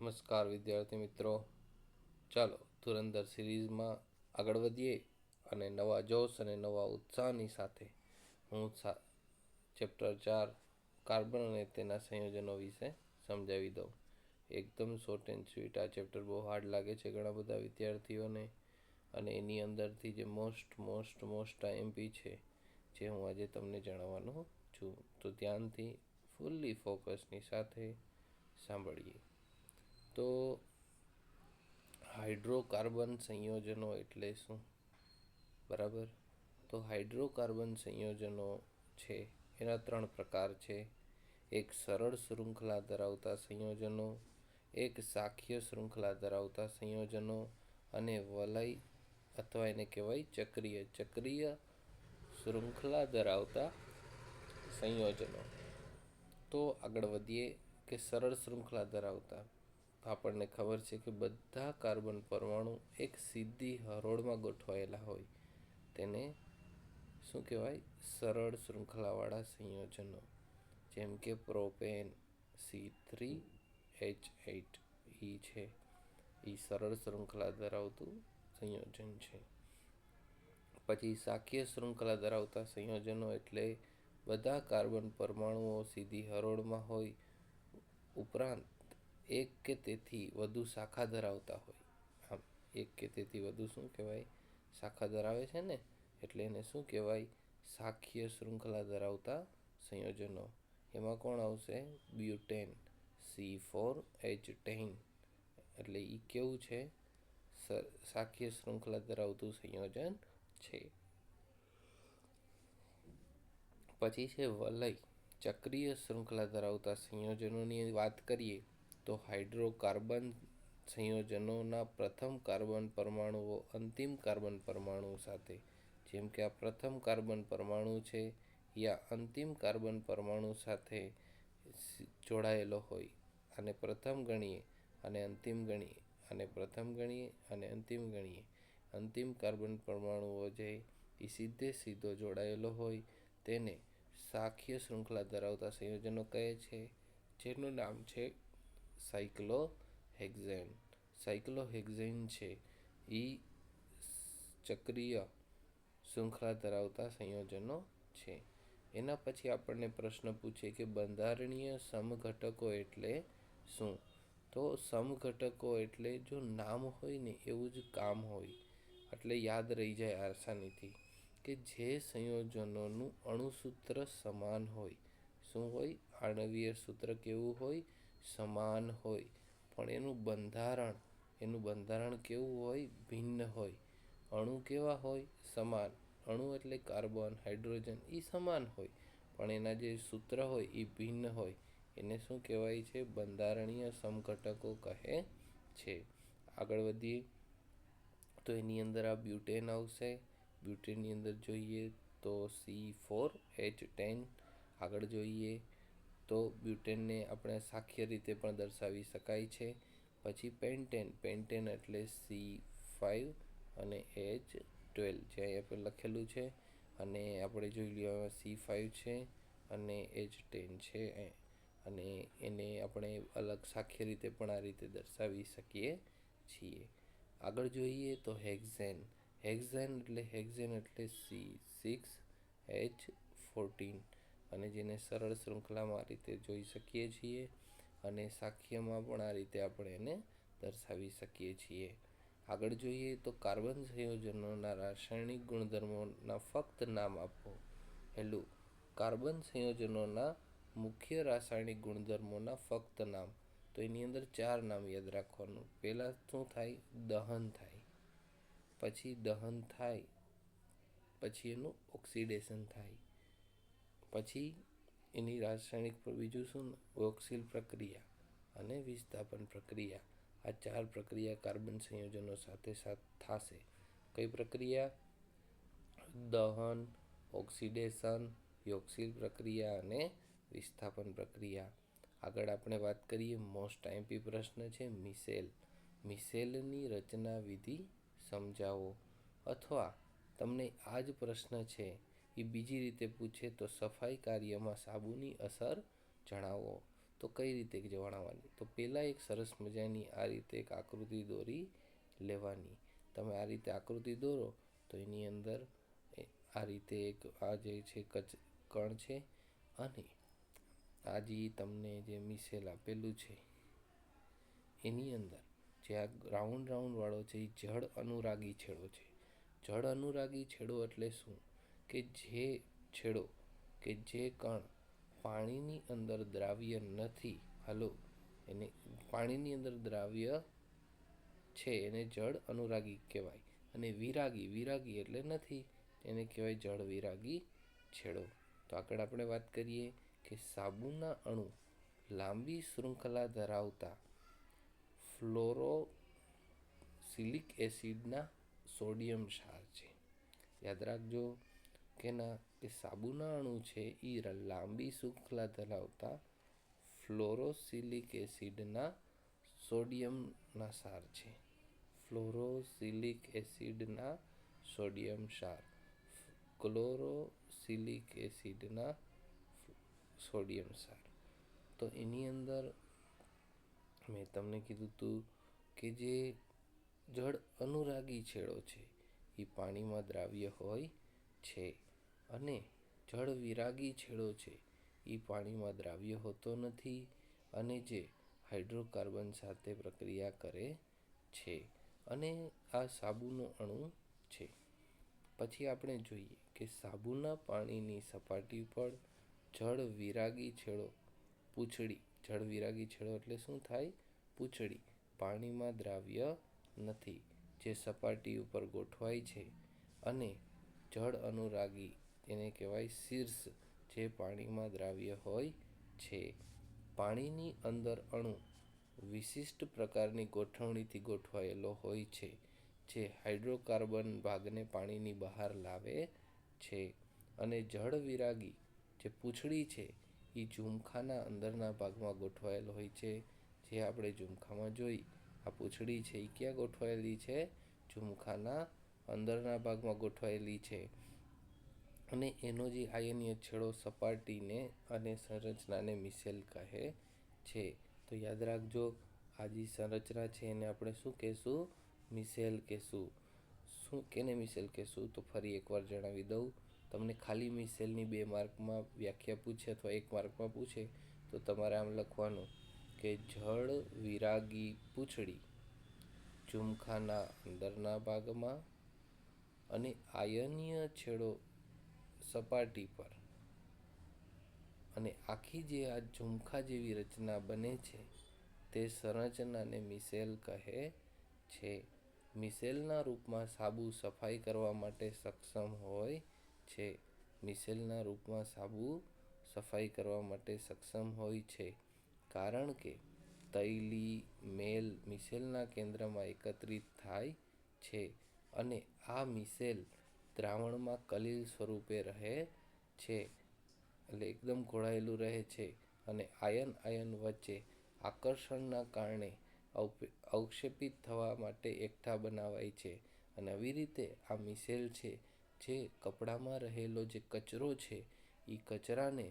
નમસ્કાર વિદ્યાર્થી મિત્રો. ચાલો ધુરંધર સિરીઝમાં આગળ વધીએ અને નવા જોશ અને નવા ઉત્સાહની સાથે હું ચેપ્ટર ચાર, કાર્બન અને તેના સંયોજનો વિશે સમજાવી દઉં. એકદમ શોર્ટ એન્ડ સ્વીટ આ ચેપ્ટર બહુ હાર્ડ લાગે છે ઘણા બધા વિદ્યાર્થીઓને. અને એની અંદરથી જે મોસ્ટ મોસ્ટ મોસ્ટ એમપી છે, જે હું આજે તમને જણાવવાનો છું. તો ધ્યાનથી ફૂલ્લી ફોકસની સાથે સાંભળીએ. તો હાઇડ્રોકાર્બન સંયોજનો એટલે શું? બરાબર? તો હાઇડ્રોકાર્બન સંયોજનો છે, એના ત્રણ પ્રકાર છે. એક સરળ શૃંખલા ધરાવતા સંયોજનો, એક શાખીય શૃંખલા ધરાવતા સંયોજનો અને વલય અથવા એને કહેવાય ચક્રીય. ચક્રીય શૃંખલા ધરાવતા સંયોજનો. તો આગળ વધીએ કે સરળ શૃંખલા ધરાવતા. આપણને ખબર છે કે બધા કાર્બન પરમાણુ એક સીધી હરોળમાં ગોઠવાયેલા હોય. તેને શું કહેવાય? સરળ શૃંખલાવાળા સંયોજનો. જેમ કે propane, C three, H eight ઈ છે. એ સરળ શૃંખલા ધરાવતું સંયોજન છે. પછી શાકીય શૃંખલા ધરાવતા સંયોજનો એટલે બધા કાર્બન પરમાણુઓ સીધી હરોળમાં હોય ઉપરાંત એક કે તેથી વધુ શાખા ધરાવતા હોય. આમ, એક કે તેથી વધુ શું કહેવાય? શાખા ધરાવે છે ને, એટલે એને શું કહેવાય? શાખીય શૃંખલા ધરાવતા સંયોજનો. એમાં કોણ આવશે? Butane, C four H ten. એટલે એ કેવું છે? શાખીય શૃંખલા ધરાવતું સંયોજન છે. પછી છે વલય. ચક્રીય શૃંખલા ધરાવતા સંયોજનોની વાત કરીએ તો હાઇડ્રોકાર્બન સંયોજનોના પ્રથમ કાર્બન પરમાણુઓ અંતિમ કાર્બન પરમાણુ સાથે, જેમ કે આ પ્રથમ કાર્બન પરમાણુ છે, યા અંતિમ કાર્બન પરમાણુ સાથે જોડાયેલો હોય, અને પ્રથમ ગણીએ અને અંતિમ ગણીએ, અને પ્રથમ ગણીએ અને અંતિમ ગણીએ. અંતિમ કાર્બન પરમાણુઓ જે એ સીધે સીધો જોડાયેલો હોય, તેને શાખીય શૃંખલા ધરાવતા સંયોજનો કહે છે, જેનું નામ છે સાયક્લોહેક્ઝેન. સાયક્લોહેક્ઝેન છે. એ ચક્રીય શૃંખલા ધરાવતા સંયોજનો છે. એના પછી આપણને પ્રશ્ન પૂછે કે બંધારણીય સમઘટકો એટલે શું? તો સમઘટકો એટલે જો નામ હોય ને એવું જ કામ હોય. એટલે યાદ રહી જાય આસાનીથી કે જે સંયોજનોનું અણુસૂત્ર સમાન હોય. શું હોય? આણવીય સૂત્ર કેવું હોય? સમાન હોય. પણ એનું બંધારણ એનું બંધારણ કેવું હોય? ભિન્ન હોય. અણુ કેવા હોય? સમાન. અણુ એટલે કાર્બન, હાઇડ્રોજન એ સમાન હોય. પણ એના જે સૂત્ર હોય એ ભિન્ન હોય. એને શું કહેવાય છે? બંધારણીય સમઘટકો કહે છે. આગળ વધીએ. તો એની અંદર આ બ્યુટેન આવશે. બ્યુટેનની અંદર જોઈએ તો સી ફોર એચ ટેન. આગળ જોઈએ. તો બ્યુટેનને આપણે સાખ્ય રીતે પણ દર્શાવી શકાય છે. પછી પેન્ટેન પેન્ટેન એટલે સી ફાઇવ અને એચ ટ્વેલ્વ જે અહીંયા પર લખેલું છે. અને આપણે જોઈ લઈએ સી ફાઇવ છે અને એચ ટેન છે. અને એને આપણે અલગ સાખ્ય રીતે પણ આ રીતે દર્શાવી શકીએ છીએ. આગળ જોઈએ તો હેક્ઝેન. હેક્ઝેન એટલે હેક્ઝેન એટલે સી સિક્સ એચ ફોર્ટીન અને જેને સરળ શૃંખલામાં રીતે જોઈ શકીએ છીએ અને સાખ્યમાં પણ આ રીતે આપણે એને દર્શાવી શકીએ છીએ. આગળ જોઈએ તો કાર્બન સંયોજનોના રાસાયણિક ગુણધર્મોના ફક્ત નામ આપો. પહેલું કાર્બન સંયોજનોના મુખ્ય રાસાયણિક ગુણધર્મોના ફક્ત નામ. તો એની અંદર ચાર નામ યાદ રાખવાનું. પહેલાં શું થાય? દહન થાય. પછી દહન થાય. પછી એનું ઓક્સિડેશન થાય. પછી એની રાસાયણિક બીજું શું? ઓક્સિલ પ્રક્રિયા અને વિસ્થાપન પ્રક્રિયા. આ ચાર પ્રક્રિયા કાર્બન સંયોજનો સાથે સાથ થશે. કઈ પ્રક્રિયા? દહન, ઓક્સિડેશન, યોક્સિલ પ્રક્રિયા અને વિસ્થાપન પ્રક્રિયા. આગળ આપણે વાત કરીએ મોસ્ટ આઈમ્પી પ્રશ્ન છે મિસેલ. મિસેલની રચના વિધિ સમજાવો. અથવા તમને આ જ પ્રશ્ન છે એ બીજી રીતે પૂછે તો સફાઈ કાર્યમાં સાબુની અસર જણાવો. તો કઈ રીતે જણાવવાની? તો પહેલાં એક સરસ મજાની આ રીતે એક આકૃતિ દોરી લેવાની. તમે આ રીતે આકૃતિ દોરો તો એની અંદર આ રીતે એક આ જે છે કચ કણ છે અને આ જે તમને જે મિસેલ આપેલું છે એની અંદર જે આ રાઉન્ડ રાઉન્ડ વાળો છે એ જળ અનુરાગી છેડો છે. જળ અનુરાગી છેડો એટલે શું? કે જે છેડો કે જે કણ પાણીની અંદર દ્રાવ્ય નથી, હાલો, એને પાણીની અંદર દ્રાવ્ય છે, એને જળ અનુરાગી કહેવાય. અને વિરાગી વિરાગી એટલે નથી, એને કહેવાય જળ વિરાગી છેડો. તો આગળ આપણે વાત કરીએ કે સાબુના અણુ લાંબી શૃંખલા ધરાવતા ફ્લોરોસિલિક એસિડના સોડિયમ ક્ષાર છે. યાદ રાખજો કે ના કે સાબુના અણુ છે એ લાંબી શૃંખલા ધરાવતા ફ્લોરોસિલિક એસિડના સોડિયમના સાર છે. ફ્લોરોસિલિક એસિડના સોડિયમ સાર. ક્લોરોસિલિક એસિડના સોડિયમ સાર. તો એની અંદર મેં તમને કીધું હતું કે જે જળ અનુરાગી છેડો છે એ પાણીમાં દ્રાવ્ય હોય છે અને જળ વિરાગી છેડો છે. એ પાણીમાં દ્રાવ્ય હોતો નથી અને જે હાઇડ્રોકાર્બન સાથે પ્રક્રિયા કરે છે અને આ સાબુનો અણુ છે. પછી આપણે જોઈએ કે સાબુના પાણીની સપાટી પર જળ વિરાગી છેડો, પૂંછડી. જળ વિરાગી છેડો એટલે શું થાય? પૂંછડી. પાણીમાં દ્રાવ્ય નથી. જે સપાટી ઉપર ગોઠવાય છે અને જળ અનુરાગી, તેને કહેવાય શીર્ષ, જે પાણીમાં દ્રાવ્ય હોય છે. પાણીની અંદર અણુ વિશિષ્ટ પ્રકારની ગોઠવણીથી ગોઠવાયેલો હોય છે, જે હાઇડ્રોકાર્બન ભાગને પાણીની બહાર લાવે છે. અને જળ વિરાગી, જે પૂંછડી છે એ ઝુમખાના અંદરના ભાગમાં ગોઠવાયેલ હોય છે. જે આપણે ઝુમખામાં જોઈ, આ પૂંછડી છે એ ક્યાં ગોઠવાયેલી છે? ઝુમખાના અંદરના ભાગમાં ગોઠવાયેલી છે. અને એનો જે આયનીય છેડો સપાટીને અને સંરચનાને મિસેલ કહે છે. તો યાદ રાખજો, આ જે સંરચના છે એને આપણે શું કહેશું? મિસેલ કહેશું. શું કેને મિસેલ કહેશું? તો ફરી એકવાર જણાવી દઉં. તમને ખાલી મિસેલની બે માર્કમાં વ્યાખ્યા પૂછે અથવા એક માર્કમાં પૂછે, તો તમારે આમ લખવાનું કે જળ વિરાગી પૂંછડી ઝુમખાના અંદરના ભાગમાં અને આયનીય છેડો સપાટી પર. અને આખી જે આ ઝુમખા જેવી રચના બને છે, તે સંરચનાને મિસેલ કહે છે. મિસેલના રૂપમાં સાબુ સફાઈ કરવા માટે સક્ષમ હોય છે. મિસેલના રૂપમાં સાબુ સફાઈ કરવા માટે સક્ષમ હોય છે, કારણ કે તૈલી, મેલ મિસેલના કેન્દ્રમાં એકત્રિત થાય છે. અને આ મિસેલ દ્રાવણમાં કલીલ સ્વરૂપે રહે છે. એટલે એકદમ ઘોળાયેલું રહે છે અને આયન આયન વચ્ચે આકર્ષણના કારણે અવક્ષેપિત થવા માટે એકઠા બનાવાય છે. અને આવી રીતે આ મિસેલ છે જે કપડામાં રહેલો જે કચરો છે એ કચરાને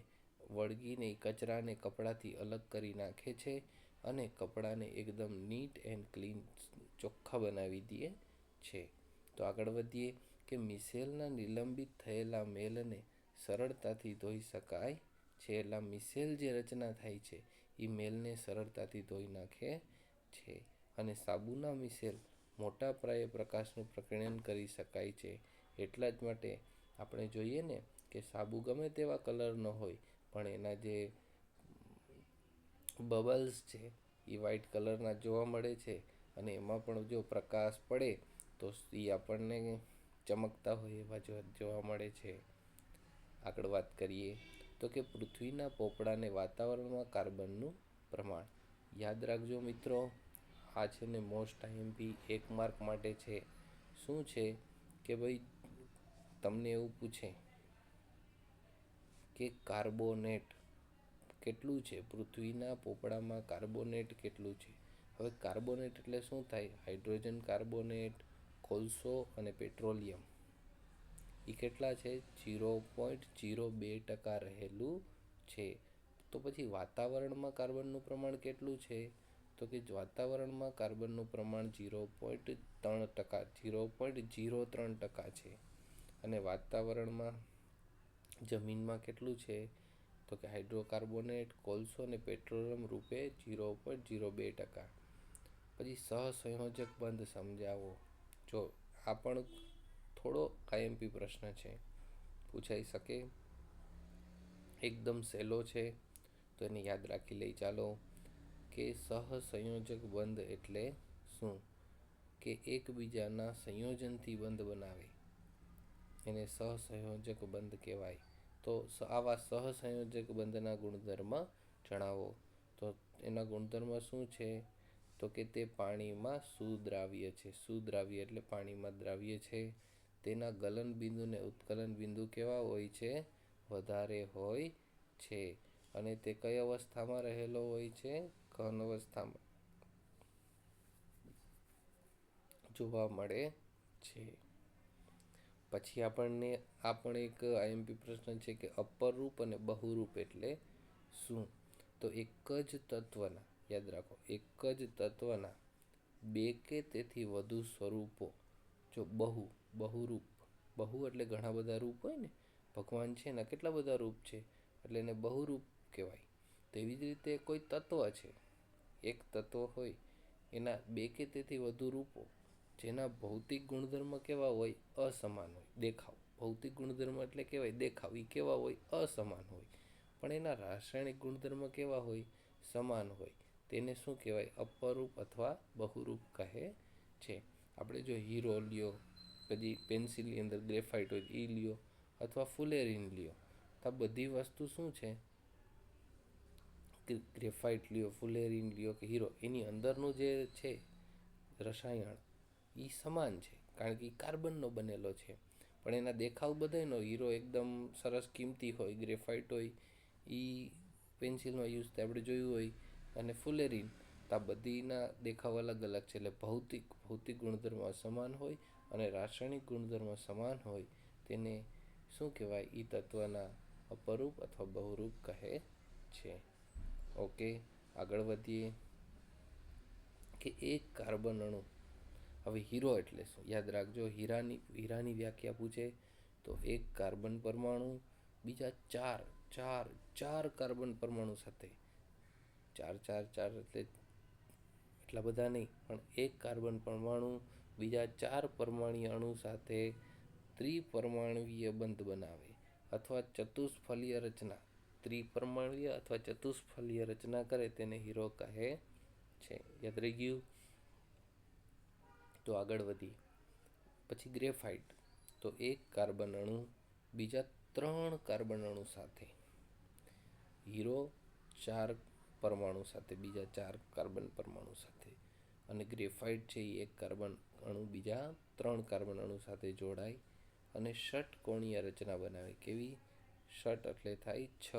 વળગીને એ કચરાને કપડાથી અલગ કરી નાખે છે અને કપડાને એકદમ નીટ એન્ડ ક્લીન ચોખ્ખા બનાવી દે છે. તો આગળ વધીએ કે મિસેલના નિલંબિત થયેલા મેલને સરળતાથી ધોઈ શકાય છે. એટલે મિસેલ જે રચના થાય છે એ મેલને સરળતાથી ધોઈ નાખે છે અને સાબુના મિસેલ મોટા પાયે પ્રકાશનું પ્રકીર્ણન કરી શકાય છે. એટલા જ માટે આપણે જોઈએ ને કે સાબુ ગમે તેવા કલરનો હોય, પણ એના જે બબલ્સ છે એ વ્હાઇટ કલરના જોવા મળે છે અને એમાં પણ જો પ્રકાશ પડે તો એ આપણને ચમકતા હોય એવા જોવા મળે છે. આગળ વાત કરીએ તો કે પૃથ્વીના પોપડાને વાતાવરણમાં કાર્બનનું પ્રમાણ. યાદ રાખજો મિત્રો, આ છે ને મોસ્ટ આઈએમપી એક માર્ક માટે છે. શું છે? કે ભાઈ તમને એવું પૂછે કે કાર્બોનેટ કેટલું છે? પૃથ્વીના પોપડામાં કાર્બોનેટ કેટલું છે? હવે કાર્બોનેટ એટલે શું થાય? હાઇડ્રોજન કાર્બોનેટ કોલસો અને પેટ્રોલિયમ. એ કેટલા છે? જીરો પોઈન્ટ જીરો બે ટકા રહેલું છે. તો પછી વાતાવરણમાં કાર્બનનું પ્રમાણ કેટલું છે? તો કે વાતાવરણમાં કાર્બનનું પ્રમાણ ઝીરો પોઈન્ટ ત્રણ ટકા, ઝીરો પોઈન્ટ જીરો ત્રણ ટકા છે. અને વાતાવરણમાં જમીનમાં કેટલું છે? તો કે હાઇડ્રોકાર્બોનેટ, કોલસો અને પેટ્રોલિયમ રૂપે જીરો પોઈન્ટ ઝીરો બે ટકા. પછી સહસંયોજક બંધ સમજાવો. જો આ પણ થોડો આઈએમપી પ્રશ્ન છે. પૂછાઈ શકે. એકદમ સહેલો છે. તો એને યાદ રાખી લઈ ચાલો કે સહસંયોજક બંધ એટલે શું? કે એકબીજાના સંયોજનથી બંધ બનાવે. એને સહસંયોજક બંધ કહેવાય. તો આવા સહસંયોજક બંધના ગુણધર્મ જણાવો. તો એના ગુણધર્મ શું છે? તો કે તે પાણીમાં સુદ્રાવ્ય છે. સુદ્રાવ્ય એટલે પાણીમાં દ્રાવ્ય છે. તેના ગલન બિંદુ ને ઉત્કલન બિંદુ કેવા હોય છે? વધારે હોય છે. અને તે કઈ અવસ્થામાં રહેલો હોય છે? ઘન અવસ્થામાં. જોવા મળે છે. પછી આપણને આ પણ એક આઈએમપી પ્રશ્ન છે કે અપરરૂપ અને બહુરૂપ એટલે શું? તો એક જ તત્વના યાદ રાખો, એક જ તત્વના બે કે તેથી વધુ સ્વરૂપો, જો બહુ, બહુરૂપ, બહુ એટલે ઘણા બધા રૂપ હોય ને, ભગવાન છે એના કેટલા બધા રૂપ છે, એટલે એને બહુરૂપ કહેવાય. તેવી જ રીતે કોઈ તત્વ છે, એક તત્વ હોય, એના બે કે તેથી વધુ રૂપો, જેના ભૌતિક ગુણધર્મ કેવા હોય, અસમાન હોય, દેખાવ. ભૌતિક ગુણધર્મ એટલે કહેવાય દેખાવ એ કેવા હોય, અસમાન હોય. પણ એના રાસાયણિક ગુણધર્મ કેવા હોય, સમાન હોય. તેને શું કહેવાય? અપરૂપ અથવા બહુરૂપ કહે છે. આપણે જો હીરો લ્યો પછી પેન્સિલની અંદર ગ્રેફાઇટ હોય એ લ્યો અથવા ફુલેરીન લ્યો, તો આ બધી વસ્તુ શું છે? ગ્રેફાઇટ લ્યો, ફુલેરીન લ્યો કે હીરો, એની અંદરનું જે છે રસાયણ એ સમાન છે. કારણ કે એ કાર્બનનો બનેલો છે. પણ એના દેખાવ બધાનો હીરો એકદમ સરસ કિંમતી હોય, ગ્રેફાઇટ હોય એ પેન્સિલનો યુઝ આપણે જોયું હોય અને ફુલેરીન આ બધીના દેખાવ અલગ અલગ છે. એટલે ભૌતિક ભૌતિક ગુણધર્મ સમાન હોય અને રાસાયણિક ગુણધર્મ સમાન હોય તેને શું કહેવાય? એ તત્વના અપરૂપ અથવા બહુરૂપ કહે છે. ઓકે, આગળ વધીએ કે એક કાર્બન અણુ, હવે હીરો એટલે શું? યાદ રાખજો, હીરાની હીરાની વ્યાખ્યા પૂછે તો એક કાર્બન પરમાણુ, બીજા ચાર ચાર ચાર કાર્બન પરમાણુ સાથે ચાર ચાર ચાર એટલે એટલા બધા નહીં, પણ એક કાર્બન પરમાણુ, બીજા ચાર પરમાણીય અણુ સાથે ત્રિપરમાણવીય બંધ બનાવે અથવા ચતુષ્ફલીય રચના. ત્રિપરમાણવીય અથવા ચતુષ્ફલીય રચના કરે તેને હીરો કહે છે. યાદ રહી ગયું? તો આગળ વધીએ. પછી ગ્રેફાઇટ. તો એક કાર્બન અણુ, બીજા ત્રણ કાર્બન અણુ સાથે. હીરો, ચાર પરમાણુ સાથે, બીજા ચાર કાર્બન પરમાણુ સાથે. અને ગ્રેફાઇટ છે એ એક કાર્બન અણુ, બીજા ત્રણ કાર્બન અણુ સાથે જોડાય અને ષટકોણીય રચના બનાવે. કેવી? ષટ એટલે થાય છ.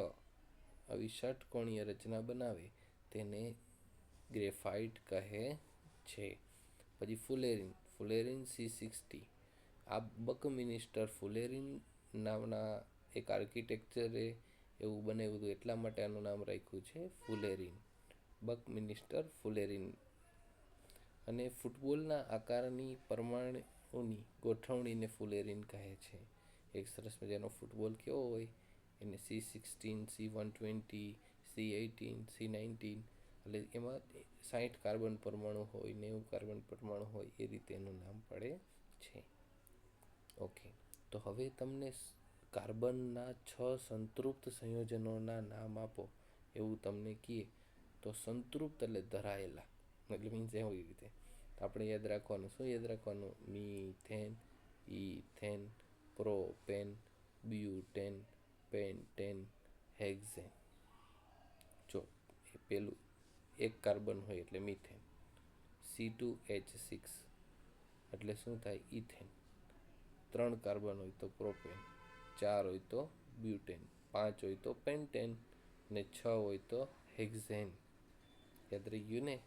આવી ષટકોણીય રચના બનાવે તેને ગ્રેફાઇટ કહે છે. પછી ફુલેરિન ફુલેરિન સી સિક્સટી. આ બક મિનિસ્ટર ફુલેરિન નામના એક આર્કિટેક્ચરે એવું બનાવ્યું હતું એટલા માટે આનું નામ રાખ્યું છે ફુલેરિન. બકમિનિસ્ટર ફુલેરિન. અને ફૂટબોલના આકારની પરમાણુની ગોઠવણીને ફુલેરિન કહે છે. એક સરસ મજાનો ફૂટબોલ કેવો હોય? એને C sixteen C one twenty C eighteen C nineteen એટલે એમાં સાઠ કાર્બન પરમાણુ હોય નેવું કાર્બન પરમાણુ હોય એ રીતે એનું નામ પડે છે. ઓકે. તો હવે તમને કાર્બનના છ સંતૃપ્ત સંયોજનોના નામ આપો. એવું તમને કહીએ તો સંતૃપ્ત એટલે ધરાયેલા. એટલે મીન્સ એવી રીતે. આપણે યાદ રાખવાનું. શું યાદ રાખવાનું? Methane, ethane, propane, butane, pentane, hexane. જો, એ પેલું એક કાર્બન હોય એટલે methane. C two H six. એટલે શું થાય? ઇથેન. ત્રણ કાર્બન હોય તો પ્રોપેન. ચાર હોય તો બ્યુટેન, પાંચ હોય તો પેન્ટેન ને છ હોય તો હેક્ઝેન. યાદ રહી ગયું ને?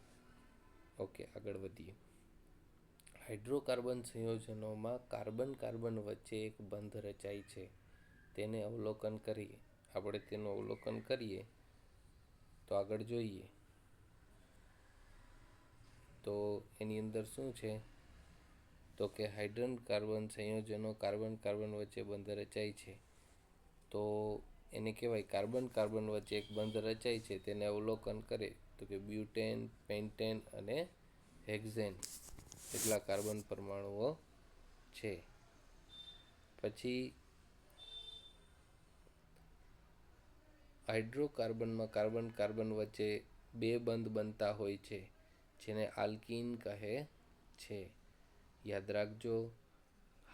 ઓકે, આગળ વધીએ. હાઇડ્રોકાર્બન સંયોજનોમાં કાર્બન કાર્બન વચ્ચે એક બંધ રચાય છે. તેને અવલોકન કરીએ. આપણે તેનું અવલોકન કરીએ તો આગળ જોઈએ. તો એની અંદર શું છે? તો કે હાઇડ્રન કાર્બન સંયોજનો કાર્બન કાર્બન વચ્ચે બંધ રચાય છે. તો એને કહેવાય કાર્બન કાર્બન વચ્ચે એક બંધ રચાય છે, તેને અવલોકન કરે તો કે બ્યુટેન, પેન્ટેન અને હેક્ઝેન એટલા કાર્બન પરમાણુઓ છે. પછી હાઇડ્રોકાર્બનમાં કાર્બન કાર્બન વચ્ચે બે બંધ બનતા હોય છે, જેને આલ્કીન કહે છે. યાદ રાખજો,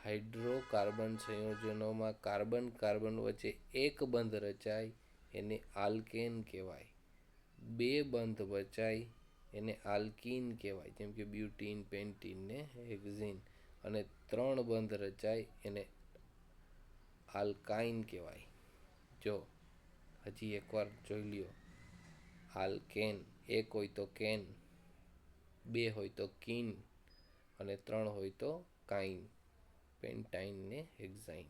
હાઇડ્રોકાર્બન સંયોજનોમાં કાર્બન કાર્બન વચ્ચે એક બંધ રચાય, એને આલ્કેન કહેવાય. બે બંધ વચાય, એને આલ્કીન કહેવાય, જેમ કે બ્યુટીન, પેન્ટીન ને હેક્ઝીન. અને ત્રણ બંધ રચાય, એને આલ્કાઇન કહેવાય. જો, હજી એકવાર જોઈ લ્યો. આલ્કેન, એક હોય તો કેન, બે હોય તો કિન. અને ત્રણ હોય તો કાઇન, પેન્ટાઇન ને હેક્ઝાઇન.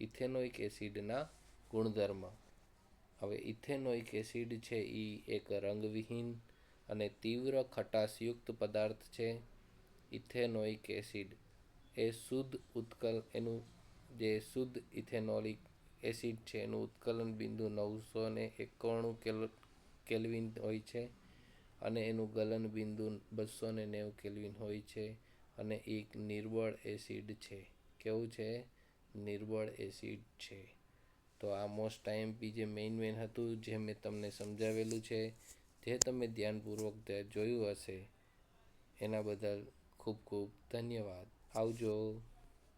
ઇથેનોઇક એસિડના ગુણધર્મ. હવે ઇથેનોઇક એસિડ છે એ એક રંગવિહીન અને તીવ્ર ખટાશયુક્ત પદાર્થ છે. ઇથેનોઇક એસિડ એ શુદ્ધ ઉત્કલ, એનું જે શુદ્ધ ઇથેનોલિક એસિડ છે એનું ઉત્કલન બિંદુ નવસો ને એકાણું કેલ્વિન હોય છે. અને એનું ગલન બિંદુ બસો ને નેવું કેલ્વિન હોય છે અને એક નિર્બળ એસિડ છે. કેવું છે? નિર્બળ એસિડ છે. તો આ મોસ્ટ આઈએમપી જે મેઇન મેઇન હતું જે મેં તમને સમજાવેલું છે, જે તમે ધ્યાનપૂર્વક જોયું હશે. એના બદલ ખૂબ ખૂબ ધન્યવાદ. આવજો.